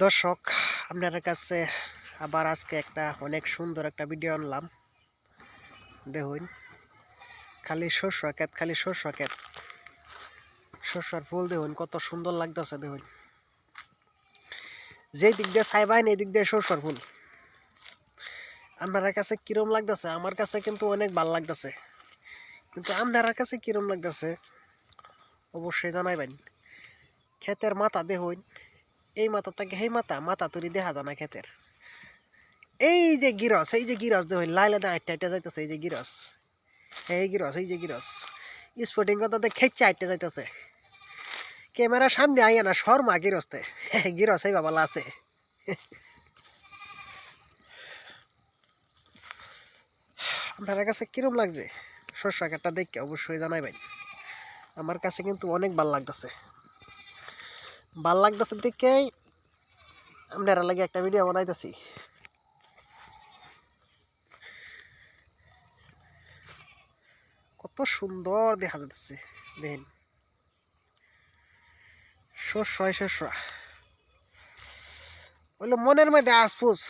দর্শক আপনার কাছে আবার আজকে একটা অনেক সুন্দর একটা ভিডিও আনলাম। দেখুন, খালি শস্য ক্ষেত, খালি শস্য ক্ষেত। শস্যর ফুল দেখুন, কত সুন্দর লাগতেছে, দেখুন। যেই দিক দিয়ে সাইবাইন এই দিক দিয়ে শস্যর ফুল। আপনার কাছে কিরম লাগতেছে? আমার কাছে কিন্তু অনেক ভালো লাগতেছে। কিন্তু আপনার কাছে কিরম লাগতেছে? অবশ্যই জানাইবেন। ক্ষেতের মাথা দেখুন এই মাথা থেকে সেই মাথা মাথা তুলি দেখা যায় না ক্ষেতের। এই যে গিরস, এই যে গিরস দেখুন, লাইলে দা আটটা আটটা যাইতেছে, এই যে গিরস। এই গিরস, এই যে গিরস। স্পোর্টিং কথাতে খেচ্ছে আটটা যাইতেছে। ক্যামেরার সামনে আইয়া না, শর্মা গিরসতে। গিরস, এই বাবা আছে আপনার কাছে কিরম লাগছে? শস্য একটা দেখে অবশ্যই জানাইবেন। আমার কাছে কিন্তু অনেক ভালো লাগতেছে। ভালো লাগতেছে দেখেই আপনারা লাগে একটা ভিডিও বানাইতেছি। কত সুন্দর দেখা যাচ্ছে, দেখেন। শস্য হয় শস্য মনের মধ্যে আসপুস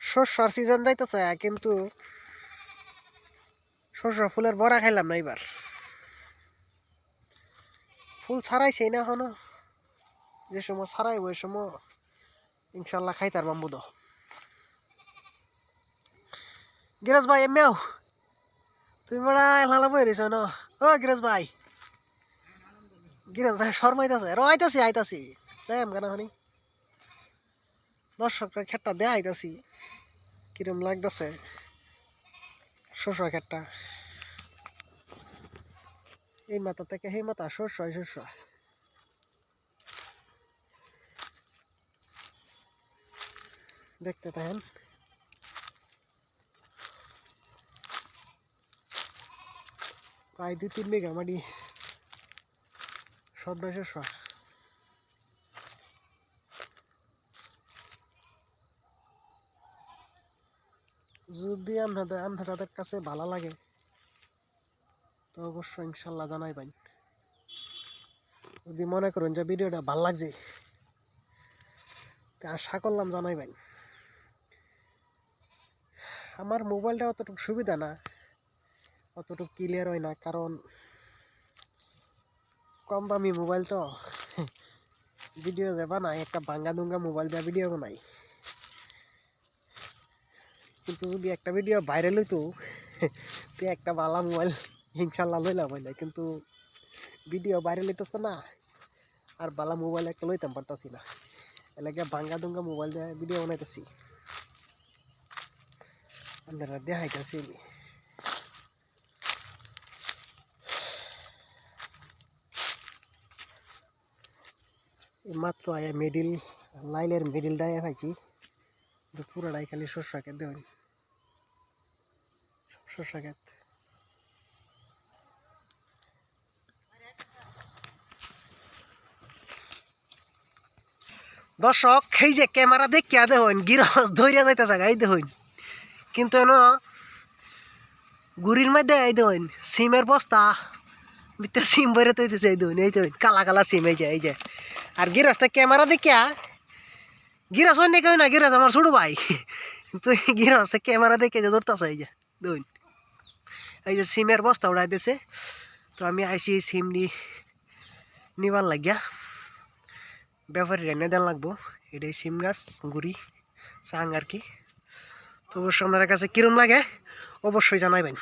শস্যর সিজন যাইতেছে, কিন্তু শস্য ফুলের বড়া খাইলাম না এবার। ফুল ছাড়াইছে না এখনও। যে সময় ছাড়াইব ওই সময় ইনশাল্লাহ খাই খাইতার বাম্বুদ গিরাজ ভাই এমনিও তুমি বড়া লালা বই রয়েছ ন ও, গিরাজ ভাই। গিরাজ ভাই শর্মাইতেছে র আইতাছি আইতাছি। দেম কেন হনি দর্শকরা খেটটা দে আইতাছি। কিরম লাগতেছে। শস্য খেটটা। এই মাথা থেকে সেই মাথা শস্য শস্য দেখতে থাকেন প্রায় দুই তিন বিঘা মাটি সবটাই শস্য যদি আপনাদের আপনাদের কাছে ভালো লাগে তো অবশ্যই ইনশাল্লাহ জানাই পাই যদি মনে করেন যে ভিডিওটা ভালো লাগছে আশা করলাম জানাই পাই আমার মোবাইলটা অতটুকু সুবিধা না, অতটুকু ক্লিয়ার হয় না, কারণ কম দামি মোবাইল তো। ভিডিও যে বানাই, একটা ভাঙ্গা দুঙ্গা মোবাইল দিয়ে ভিডিও বানাই। কিন্তু যদি একটা ভিডিও ভাইরাল হইতো, তো একটা ভালো মোবাইল ইনশাল্লাহ লইলাম হইলে, কিন্তু ভিডিও ভাইরাল হইতেছে না, আর বালা মোবাইল একটা লইতাম পারতাছি না। এলাকা ভাঙ্গা দুঙ্গা মোবাইল দিয়ে ভিডিও বানাইতেছি। আপনারা দেখাইতেছি আমি। মাত্র আয়া মিডিল লাইলের মিডিল ডাইয়া পাইছি। পুরোটাই খালি শস্য খেত দেবেন শস্য দর্শক, এই যে ক্যামেরা দেখিয়া দেখুন গিরস ধরিয়া যাইতেছে এই দেখুন। কিন্তু এন, গুড়ির মধ্যে, এই দেখুন, সিমের বস্তা, ভিতরে সিম বেরোতে তৈতেছে এই দেখুন এই দেখুন, কালা কালা সিম, এই যে এই যে। আর গিরসটা ক্যামেরা দেখিয়া গিরাস অন্য কেউ না গিরাস আমার ছোট ভাই। তুই গিরাস ক্যামেরা দেখে যে ধরতেছে, এই যে দুই এই যে সিমের বস্তা উড়াই তো আমি আইসি সিম নিবার লাগিয়া। ব্যাপারী এনে দেন লাগবো। এটাই সিম গাছ, গুড়ি চাং আর কি তো অবশ্যই আপনার কাছে কিরম লাগে, অবশ্যই জানাইবেন।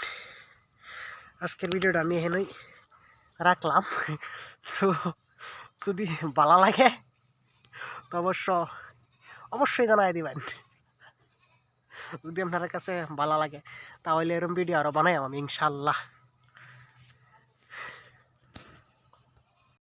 আজকের ভিডিওটা আমি এখানেই রাখলাম। তো যদি ভালো লাগে, তো অবশ্য, অবশ্যই জানাই দিবেন। যদি আপনার কাছে ভালো লাগে, তাহলে এরকম ভিডিও আরও বানাই আমি, ইনশাল্লাহ।